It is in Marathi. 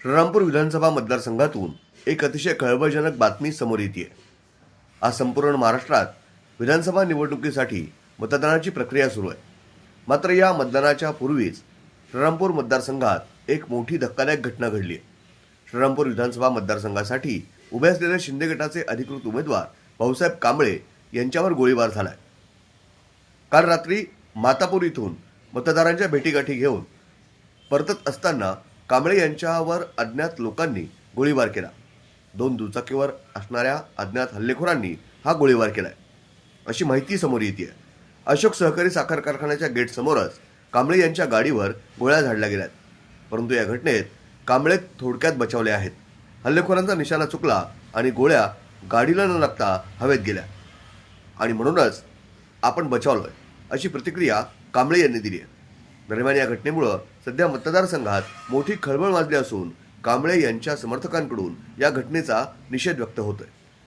श्रीरामपूर विधानसभा मतदारसंघातून एक अतिशय खळबळजनक बातमी समोर येते आज संपूर्ण महाराष्ट्रात विधानसभा निवडणुकीसाठी मतदानाची प्रक्रिया सुरू आहे. मात्र या मतदानाच्या पूर्वीच श्रीरामपूर मतदारसंघात एक मोठी धक्कादायक घटना घडली आहे. श्रीरामपूर विधानसभा मतदारसंघासाठी उभे असलेले शिंदे गटाचे अधिकृत उमेदवार भाऊसाहेब कांबळे यांच्यावर गोळीबार झाला आहे काल रात्री मातापूर इथून मतदारांच्या भेटीगाठी घेऊन परतत असताना कांबळे यांच्यावर अज्ञात लोकांनी गोळीबार केला. दोन दुचाकीवर असणाऱ्या अज्ञात हल्लेखोरांनी हा गोळीबार केलाय. अशी माहिती समोर येते अशोक सहकारी साखर कारखान्याच्या गेटसमोरच कांबळे यांच्या गाडीवर गोळ्या झाडल्या गेल्यात. परंतु या घटनेत कांबळे थोडक्यात बचावले आहेत. हल्लेखोरांचा निशाणा चुकला आणि गोळ्या गाडीला न लागता हवेत गेल्या. आणि म्हणूनच आपण बचावलोय अशी प्रतिक्रिया कांबळे यांनी दिली आहे. दरम्यान या घटनेमुळं सध्या मतदारसंघात मोठी खळबळ माजली असून कांबळे यांच्या समर्थकांकडून या घटनेचा निषेध व्यक्त होतोय.